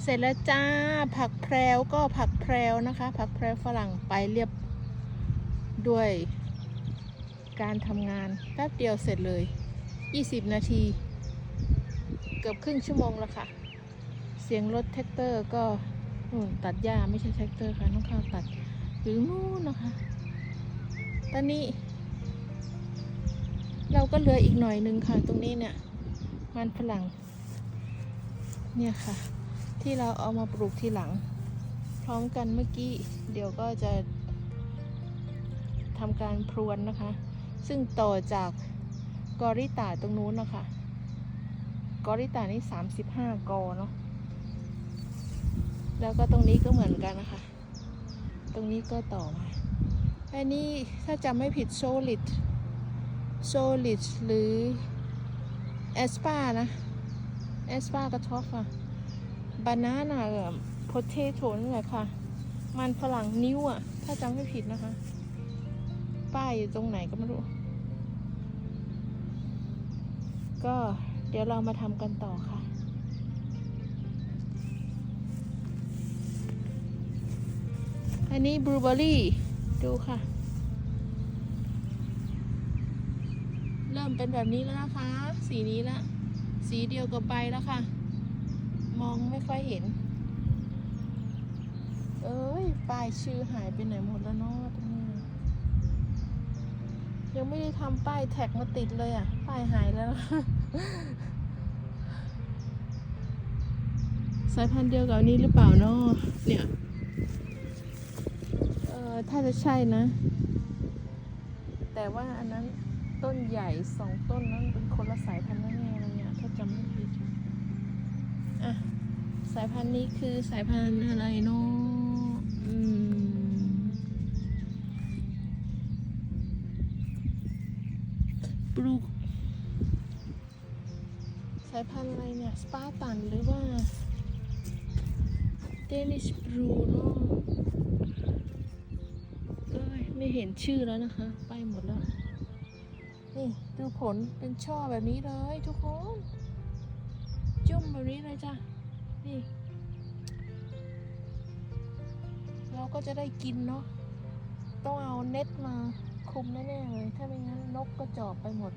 เสร็จแล้วจ้าผักแพรวก็ผักแพรวนะคะ ผักแพรวฝรั่งไปเรียบด้วยการทำงานแป๊บเดียวเสร็จเลย 20 นาที เกือบครึ่งชั่วโมงแล้วค่ะ เสียงรถแท็กเตอร์ก็นู่นตัดหญ้าไม่ใช่แท็กเตอร์ค่ะน้องข้าวตัดอยู่นู่นนะคะ ตอนนี้ เราก็เหลืออีกหน่อยนึงค่ะ ตรงนี้เนี่ย มันฝรั่ง เนี่ยค่ะ ที่เราเอามาปลูกทีหลัง พร้อมกันเมื่อกี้ เดี๋ยวก็จะทำการพรวนนะคะ ซึ่งต่อจากกอริตาตรงนู้นนะคะกอริตานี่ 35 กอเนาะแล้วก็ตรงนี้ก็เหมือนกันนะคะ ตรงนี้ก็ต่อมาอันนี้ถ้าจำไม่ผิดโซลิดโซลิดหรือเอสปานะเอสปากระทอฟอะ บานาน่ากับโพเทโตนี่แหละค่ะ มันฝรั่งนิ้วอะถ้าจำไม่ผิดนะคะ ป้ายอยู่ตรงไหนก็ไม่รู้ ก็เดี๋ยวเรามาทำกันต่อค่ะอันนี้บลูเบอร์รี่ ดูค่ะ เริ่มเป็นแบบนี้แล้วนะคะ สีนี้ละ สีเดียวกับใบแล้วค่ะ มองไม่ค่อยเห็น เอ้ยป้ายชื่อหายไปไหนหมดแล้วเนาะตรงนี้ยังไม่ได้ทำป้ายแท็กมาติดเลยอะ ป้ายหายแล้ว สายพันธุ์เดียวกับนี้หรือเปล่าเนาะเนี่ย เออถ้าจะใช่นะ แต่ว่าอันนั้นต้นใหญ่สองต้นนั้นเป็นคนละสายพันธุ์แน่ๆเลยเนี่ยถ้าจำไม่ผิด สายพันธุ์นี้คือสายพันธุ์อะไรเนาะอืมบลูกสายพันธุ์อะไรเนี่ย สปาตันหรือว่าเดนิชบลูเนาะเอ้ยไม่เห็นชื่อแล้วนะคะ ไปหมดแล้ว นี่ ดูผลเป็นช่อแบบนี้เลยทุกคน จุ่มแบบนี้เลยจ้ะ นี่ เราก็จะได้กินเนาะ ต้องเอาเน็ตมาคุมแน่ๆเลย ถ้าไม่งั้นนกก็จอบไปหมด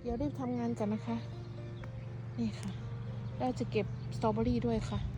เดี๋ยวรีบทำงานกันนะคะ นี่ค่ะ เราจะเก็บสตรอเบอรี่ด้วยค่ะ